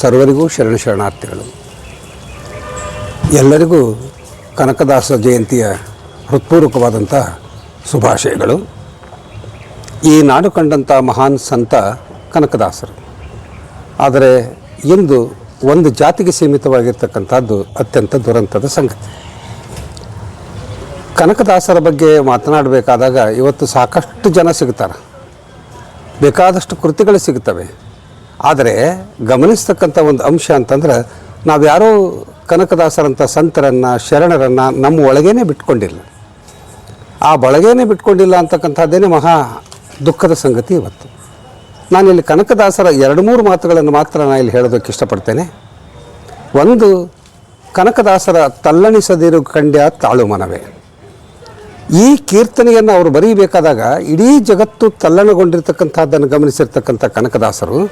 ಸರ್ವರಿಗೂ ಶರಣ ಶರಣಾರ್ಥಿಗಳು. ಎಲ್ಲರಿಗೂ ಕನಕದಾಸ ಜಯಂತಿಯ ಹೃತ್ಪೂರ್ವಕವಾದಂಥ ಶುಭಾಶಯಗಳು. ಈ ನಾಡು ಕಂಡಂಥ ಮಹಾನ್ ಸಂತ ಕನಕದಾಸರು. ಆದರೆ ಇಂದು ಒಂದು ಜಾತಿಗೆ ಸೀಮಿತವಾಗಿರ್ತಕ್ಕಂಥದ್ದು ಅತ್ಯಂತ ದುರಂತದ ಸಂಗತಿ. ಕನಕದಾಸರ ಬಗ್ಗೆ ಮಾತನಾಡಬೇಕಾದಾಗ ಇವತ್ತು ಸಾಕಷ್ಟು ಜನ ಸಿಗ್ತಾರೆ. ಬೇಕಾದಷ್ಟು ಕೃತಿಗಳು ಸಿಗುತ್ತವೆ ಆದರೆ ಗಮನಿಸ್ತಕ್ಕಂಥ ಒಂದು ಅಂಶ ಅಂತಂದ್ರೆ ನಾವ್ಯಾರೋ ಕನಕದಾಸರಂಥ ಸಂತರನ್ನು, ಶರಣರನ್ನು ನಮ್ಮ ಒಳಗೇನೆ ಬಿಟ್ಕೊಂಡಿಲ್ಲ. ಆ ಬಳಗೇನೆ ಬಿಟ್ಕೊಂಡಿಲ್ಲ ಅಂತಕ್ಕಂಥದ್ದೇನೆ ಮಹಾ ದುಃಖದ ಸಂಗತಿ ಇವತ್ತು. ನಾನಿಲ್ಲಿ ಕನಕದಾಸರ ಎರಡು ಮೂರು ಮಾತುಗಳನ್ನು ಮಾತ್ರ ನಾನು ಇಲ್ಲಿ ಹೇಳೋದಕ್ಕೆ ಇಷ್ಟಪಡ್ತೇನೆ. ಒಂದು, ಕನಕದಾಸರ ತಲ್ಲಣಿಸದಿರು ಕಂಡ್ಯ ತಾಳು ಮನವೇ. ಈ ಕೀರ್ತನೆಯನ್ನು ಅವರು ಬರೀಬೇಕಾದಾಗ ಇಡೀ ಜಗತ್ತು ತಲ್ಲಣಗೊಂಡಿರ್ತಕ್ಕಂಥದ್ದನ್ನು ಗಮನಿಸಿರ್ತಕ್ಕಂಥ ಕನಕದಾಸರು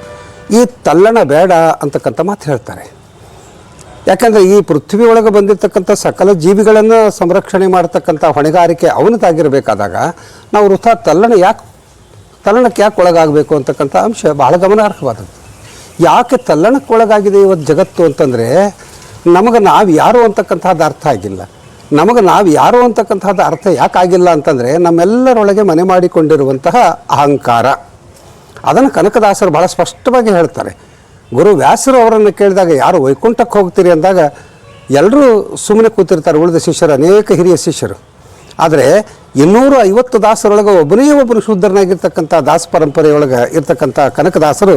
ಈ ತಲ್ಲಣ ಬೇಡ ಅಂತಕ್ಕಂಥ ಮಾತು ಹೇಳ್ತಾರೆ. ಯಾಕಂದರೆ ಈ ಪೃಥ್ವಿ ಒಳಗೆ ಬಂದಿರತಕ್ಕಂಥ ಸಕಲ ಜೀವಿಗಳನ್ನು ಸಂರಕ್ಷಣೆ ಮಾಡ್ತಕ್ಕಂಥ ಹೊಣೆಗಾರಿಕೆ ಅವನದಾಗಿರಬೇಕಾದಾಗ ನಾವು ವೃಥ ತಲ್ಲಣ ಯಾಕೆ ತಲ್ಲಣಕ್ಕೆ ಯಾಕೆ ಒಳಗಾಗಬೇಕು ಅಂತಕ್ಕಂಥ ಅಂಶ ಬಹಳ ಗಮನಾರ್ಹವಾದದ್ದು. ಯಾಕೆ ತಲ್ಲಣಕ್ಕೆ ಒಳಗಾಗಿದೆ ಇವತ್ತು ಜಗತ್ತು ಅಂತಂದರೆ ನಮಗೆ ನಾವು ಯಾರು ಅಂತಕ್ಕಂಥದ್ದು ಅರ್ಥ ಆಗಿಲ್ಲ. ನಮಗೆ ನಾವು ಯಾರು ಅಂತಕ್ಕಂಥದ್ದು ಅರ್ಥ ಯಾಕಾಗಿಲ್ಲ ಅಂತಂದರೆ ನಮ್ಮೆಲ್ಲರೊಳಗೆ ಮನೆ ಮಾಡಿಕೊಂಡಿರುವಂತಹ ಅಹಂಕಾರ. ಅದನ್ನು ಕನಕದಾಸರು ಭಾಳ ಸ್ಪಷ್ಟವಾಗಿ ಹೇಳ್ತಾರೆ. ಗುರು ವ್ಯಾಸರು ಅವರನ್ನು ಕೇಳಿದಾಗ ಯಾರು ವೈಕುಂಠಕ್ಕೆ ಹೋಗ್ತೀರಿ ಅಂದಾಗ ಎಲ್ಲರೂ ಸುಮ್ಮನೆ ಕೂತಿರ್ತಾರೆ, ಉಳಿದ ಶಿಷ್ಯರು, ಅನೇಕ ಹಿರಿಯ ಶಿಷ್ಯರು. ಆದರೆ ಇನ್ನೂರ ಐವತ್ತು ದಾಸರೊಳಗೆ ಒಬ್ಬನೇ ಒಬ್ಬರು ಶೂದ್ರನಾಗಿರ್ತಕ್ಕಂಥ ದಾಸ ಪರಂಪರೆಯೊಳಗೆ ಇರ್ತಕ್ಕಂಥ ಕನಕದಾಸರು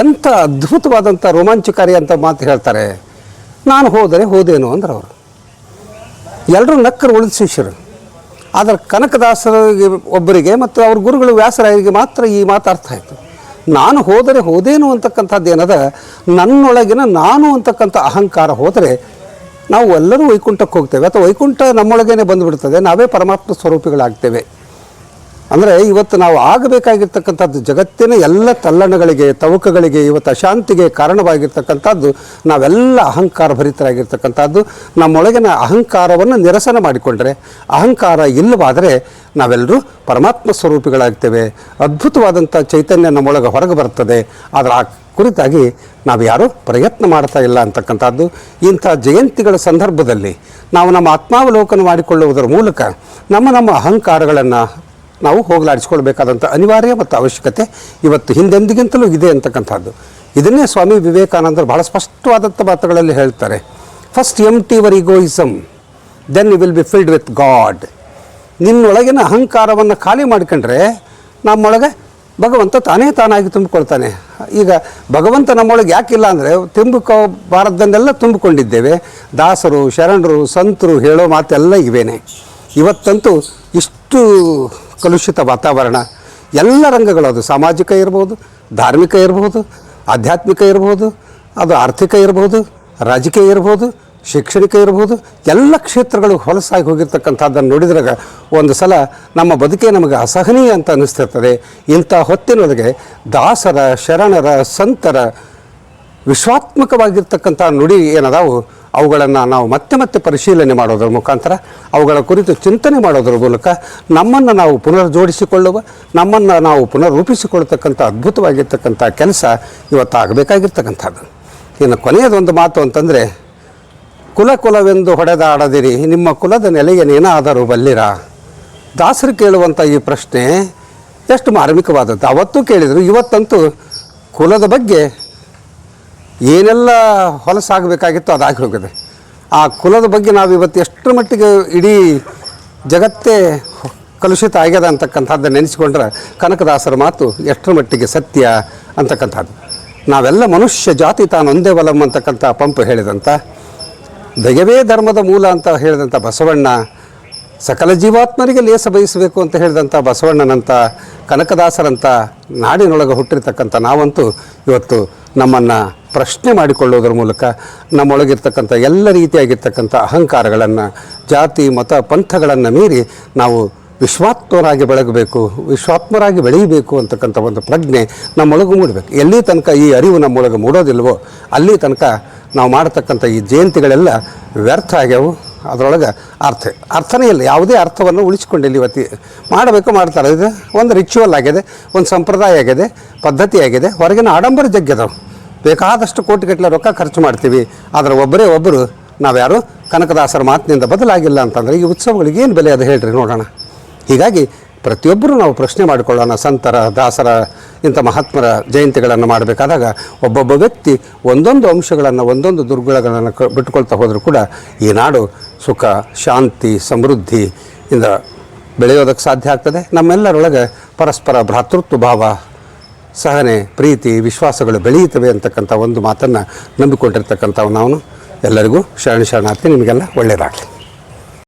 ಎಂಥ ಅದ್ಭುತವಾದಂಥ ರೋಮಾಂಚಕಾರಿ ಅಂತ ಮಾತು ಹೇಳ್ತಾರೆ. ನಾನು ಹೋದರೆ ಹೋದೇನು ಅಂದ್ರೆ ಅವರು. ಎಲ್ಲರೂ ನಕ್ಕರು ಉಳಿದ ಶಿಷ್ಯರು. ಆದರೆ ಕನಕದಾಸರಿಗೆ ಒಬ್ಬರಿಗೆ ಮತ್ತು ಅವ್ರ ಗುರುಗಳು ವ್ಯಾಸರಾಯರಿಗೆ ಮಾತ್ರ ಈ ಮಾತು ಅರ್ಥ ಆಯಿತು. ನಾನು ಹೋದರೆ ಹೋದೇನು ಅಂತಕ್ಕಂಥದ್ದು ಏನದ ನನ್ನೊಳಗಿನ ನಾನು ಅಂತಕ್ಕಂಥ ಅಹಂಕಾರ ಹೋದರೆ ನಾವು ಎಲ್ಲರೂ ವೈಕುಂಠಕ್ಕೆ ಹೋಗ್ತೇವೆ. ಅಥವಾ ವೈಕುಂಠ ನಮ್ಮೊಳಗೇನೆ ಬಂದುಬಿಡ್ತದೆ. ನಾವೇ ಪರಮಾತ್ಮ ಸ್ವರೂಪಿಗಳಾಗ್ತೇವೆ. ಅಂದರೆ ಇವತ್ತು ನಾವು ಆಗಬೇಕಾಗಿರ್ತಕ್ಕಂಥದ್ದು ಜಗತ್ತಿನ ಎಲ್ಲ ತಲ್ಲಣಗಳಿಗೆ, ತವಕಗಳಿಗೆ ಇವತ್ತು ಅಶಾಂತಿಗೆ ಕಾರಣವಾಗಿರ್ತಕ್ಕಂಥದ್ದು, ನಾವೆಲ್ಲ ಅಹಂಕಾರ ಭರಿತರಾಗಿರ್ತಕ್ಕಂಥದ್ದು. ನಮ್ಮೊಳಗಿನ ಅಹಂಕಾರವನ್ನು ನಿರಸನ ಮಾಡಿಕೊಂಡ್ರೆ, ಅಹಂಕಾರ ಇಲ್ಲವಾದರೆ ನಾವೆಲ್ಲರೂ ಪರಮಾತ್ಮ ಸ್ವರೂಪಿಗಳಾಗ್ತೇವೆ. ಅದ್ಭುತವಾದಂಥ ಚೈತನ್ಯ ನಮ್ಮೊಳಗೆ ಹೊರಗೆ ಬರ್ತದೆ. ಆದರೆ ಆ ಕುರಿತಾಗಿ ನಾವು ಯಾರೂ ಪ್ರಯತ್ನ ಮಾಡ್ತಾ ಇಲ್ಲ ಅಂತಕ್ಕಂಥದ್ದು. ಇಂಥ ಜಯಂತಿಗಳ ಸಂದರ್ಭದಲ್ಲಿ ನಾವು ನಮ್ಮ ಆತ್ಮಾವಲೋಕನ ಮಾಡಿಕೊಳ್ಳುವುದರ ಮೂಲಕ ನಮ್ಮ ನಮ್ಮ ಅಹಂಕಾರಗಳನ್ನು ನಾವು ಹೋಗಲಾಡಿಸ್ಕೊಳ್ಬೇಕಾದಂಥ ಅನಿವಾರ್ಯ ಮತ್ತು ಅವಶ್ಯಕತೆ ಇವತ್ತು ಹಿಂದೆಂದಿಗಿಂತಲೂ ಇದೆ ಅಂತಕ್ಕಂಥದ್ದು. ಇದನ್ನೇ ಸ್ವಾಮಿ ವಿವೇಕಾನಂದರು ಭಾಳ ಸ್ಪಷ್ಟವಾದಂಥ ಮಾತುಗಳಲ್ಲಿ ಹೇಳ್ತಾರೆ. First empty your egoism then you will be filled with God ನಿನ್ನೊಳಗಿನ ಅಹಂಕಾರವನ್ನು ಖಾಲಿ ಮಾಡ್ಕೊಂಡ್ರೆ ನಮ್ಮೊಳಗೆ ಭಗವಂತ ತಾನೇ ತಾನಾಗಿ ತುಂಬಿಕೊಳ್ತಾನೆ. ಈಗ ಭಗವಂತ ನಮ್ಮೊಳಗೆ ಯಾಕಿಲ್ಲ ಅಂದರೆ ತುಂಬಿಕೋ ಬಾರದನ್ನೆಲ್ಲ ತುಂಬಿಕೊಂಡಿದ್ದೇವೆ. ದಾಸರು, ಶರಣರು, ಸಂತರು ಹೇಳೋ ಮಾತೆಲ್ಲ ಇವೇನೆ. ಇವತ್ತಂತೂ ಇಷ್ಟು ಕಲುಷಿತ ವಾತಾವರಣ. ಎಲ್ಲ ರಂಗಗಳು ಅದು ಸಾಮಾಜಿಕ ಇರ್ಬೋದು, ಧಾರ್ಮಿಕ ಇರ್ಬೋದು, ಆಧ್ಯಾತ್ಮಿಕ ಇರ್ಬೋದು, ಅದು ಆರ್ಥಿಕ ಇರ್ಬೋದು, ರಾಜಕೀಯ ಇರ್ಬೋದು, ಶೈಕ್ಷಣಿಕ ಇರ್ಬೋದು, ಎಲ್ಲ ಕ್ಷೇತ್ರಗಳು ಹೊಲಸಾಗಿ ಹೋಗಿರ್ತಕ್ಕಂಥದ್ದನ್ನು ನೋಡಿದ್ರಾಗ ಒಂದು ಸಲ ನಮ್ಮ ಬದುಕೇ ನಮಗೆ ಅಸಹನೀಯ ಅಂತ ಅನ್ನಿಸ್ತಿರ್ತದೆ ಇಂಥ ಹೊತ್ತಿನೊಳಗೆ ದಾಸರ, ಶರಣರ, ಸಂತರ ವಿಶ್ವಾತ್ಮಕವಾಗಿರ್ತಕ್ಕಂಥ ನುಡಿ ಏನದಾವು? ಅವುಗಳನ್ನು ನಾವು ಮತ್ತೆ ಮತ್ತೆ ಪರಿಶೀಲನೆ ಮಾಡೋದ್ರ ಮುಖಾಂತರ ಅವುಗಳ ಕುರಿತು ಚಿಂತನೆ ಮಾಡೋದ್ರ ಮೂಲಕ ನಮ್ಮನ್ನು ನಾವು ಪುನರ್ ಜೋಡಿಸಿಕೊಳ್ಳುವ ನಮ್ಮನ್ನು ನಾವು ಪುನರ್ ರೂಪಿಸಿಕೊಳ್ತಕ್ಕಂಥ ಅದ್ಭುತವಾಗಿರ್ತಕ್ಕಂಥ ಕೆಲಸ ಇವತ್ತಾಗಬೇಕಾಗಿರ್ತಕ್ಕಂಥದ್ದು. ಇನ್ನು ಕೊನೆಯದೊಂದು ಮಾತು ಅಂತಂದರೆ, ಕುಲ ಕುಲವೆಂದು ಹೊಡೆದಾಡದಿರಿ, ನಿಮ್ಮ ಕುಲದ ನೆಲೆಗೆ ನೇನಾದರೂ ಬಲ್ಲಿರ? ದಾಸರು ಕೇಳುವಂಥ ಈ ಪ್ರಶ್ನೆ ಎಷ್ಟು ಮಾರ್ಮಿಕವಾದದ್ದು. ಅವತ್ತೂ ಕೇಳಿದರು, ಇವತ್ತಂತೂ ಕುಲದ ಬಗ್ಗೆ ಏನೆಲ್ಲ ಹೊಲಸಾಗಬೇಕಾಗಿತ್ತು ಅದಾಗಿ ಹೋಗಿದೆ. ಆ ಕುಲದ ಬಗ್ಗೆ ನಾವು ಇವತ್ತು ಎಷ್ಟರ ಮಟ್ಟಿಗೆ ಇಡೀ ಜಗತ್ತೇ ಕಲುಷಿತ ಆಗ್ಯದ ಅಂತಕ್ಕಂಥದ್ದು ನೆನೆಸಿಕೊಂಡ್ರೆ ಕನಕದಾಸರ ಮಾತು ಎಷ್ಟರ ಮಟ್ಟಿಗೆ ಸತ್ಯ ಅಂತಕ್ಕಂಥದ್ದು. ನಾವೆಲ್ಲ ಮನುಷ್ಯ ಜಾತಿ ತಾನೊಂದೇ ಬಲಂ ಅಂತಕ್ಕಂಥ ಪಂಪು ಹೇಳಿದಂಥ ದಯವೇ ಧರ್ಮದ ಮೂಲ ಅಂತ ಹೇಳಿದಂಥ ಬಸವಣ್ಣ, ಸಕಲ ಜೀವಾತ್ಮರಿಗೆ ಲೇಸ ಬಯಸಬೇಕು ಅಂತ ಹೇಳಿದಂಥ ಬಸವಣ್ಣನಂಥ ಕನಕದಾಸರಂಥ ನಾಡಿನೊಳಗೆ ಹುಟ್ಟಿರ್ತಕ್ಕಂಥ ನಾವಂತೂ ಇವತ್ತು ನಮ್ಮನ್ನು ಪ್ರಶ್ನೆ ಮಾಡಿಕೊಳ್ಳೋದ್ರ ಮೂಲಕ ನಮ್ಮೊಳಗಿರ್ತಕ್ಕಂಥ ಎಲ್ಲ ರೀತಿಯಾಗಿರ್ತಕ್ಕಂಥ ಅಹಂಕಾರಗಳನ್ನು, ಜಾತಿ, ಮತ, ಪಂಥಗಳನ್ನು ಮೀರಿ ನಾವು ವಿಶ್ವಾತ್ಮರಾಗಿ ಬೆಳಗಬೇಕು, ವಿಶ್ವಾತ್ಮರಾಗಿ ಬೆಳೆಯಬೇಕು ಅಂತಕ್ಕಂಥ ಒಂದು ಪ್ರಜ್ಞೆ ನಮ್ಮೊಳಗೆ ಮೂಡಬೇಕು. ಎಲ್ಲಿ ತನಕ ಈ ಅರಿವು ನಮ್ಮೊಳಗೆ ಮೂಡೋದಿಲ್ವೋ, ಅಲ್ಲಿ ತನಕ ನಾವು ಮಾಡತಕ್ಕಂಥ ಈ ಜಯಂತಿಗಳೆಲ್ಲ ವ್ಯರ್ಥ ಆಗ್ಯಾವು. ಅದರೊಳಗೆ ಅರ್ಥ. ಅರ್ಥನೇ ಇಲ್ಲ. ಯಾವುದೇ ಅರ್ಥವನ್ನು ಉಳಿಸ್ಕೊಂಡಿಲ್ಲ ಇವತ್ತಿ ಮಾಡಬೇಕು, ಮಾಡ್ತಾರೆ. ಇದು ಒಂದು ರಿಚುವಲ್ ಆಗಿದೆ, ಒಂದು ಸಂಪ್ರದಾಯ ಆಗಿದೆ, ಪದ್ಧತಿ ಆಗಿದೆ. ಹೊರಗಿನ ಆಡಂಬರ ಜಗ್ಗದವು. ಬೇಕಾದಷ್ಟು ಕೋಟಿಗಟ್ಟಲೆ ರೊಕ್ಕ ಖರ್ಚು ಮಾಡ್ತೀವಿ. ಆದರೆ ಒಬ್ಬರೇ ಒಬ್ಬರು, ನಾವ್ಯಾರು ಕನಕದಾಸರ ಮಾತಿನಿಂದ ಬದಲಾಗಿಲ್ಲ ಅಂತಂದರೆ ಈ ಉತ್ಸವಗಳಿಗೆ ಏನು ಬೆಲೆ ಅದು ಹೇಳ್ರಿ ನೋಡೋಣ. ಹೀಗಾಗಿ ಪ್ರತಿಯೊಬ್ಬರೂ ನಾವು ಪ್ರಶ್ನೆ ಮಾಡಿಕೊಳ್ಳೋಣ. ಸಂತರ, ದಾಸರ, ಇಂಥ ಮಹಾತ್ಮರ ಜಯಂತಿಗಳನ್ನು ಮಾಡಬೇಕಾದಾಗ ಒಬ್ಬೊಬ್ಬ ವ್ಯಕ್ತಿ ಒಂದೊಂದು ಅಂಶಗಳನ್ನು, ಒಂದೊಂದು ದುರ್ಗುಣಗಳನ್ನು ಕ ಬಿಟ್ಕೊಳ್ತಾ ಹೋದರೂ ಕೂಡ ಈ ನಾಡು ಸುಖ, ಶಾಂತಿ, ಸಮೃದ್ಧಿ ಇಂದ ಬೆಳೆಯೋದಕ್ಕೆ ಸಾಧ್ಯ ಆಗ್ತದೆ. ನಮ್ಮೆಲ್ಲರೊಳಗೆ ಪರಸ್ಪರ ಭ್ರಾತೃತ್ವ ಭಾವ ಸಹನೆ, ಪ್ರೀತಿ, ವಿಶ್ವಾಸಗಳು ಬೆಳೆಯುತ್ತವೆ ಅಂತಕ್ಕಂಥ ಒಂದು ಮಾತನ್ನು ನಂಬಿಕೊಂಡಿರ್ತಕ್ಕಂಥವು ನಾವು. ಎಲ್ಲರಿಗೂ ಶರಣ ಶರಣಾರ್ಥಿ, ನಿಮಗೆಲ್ಲ ಒಳ್ಳೆಯದಾಗಲಿ.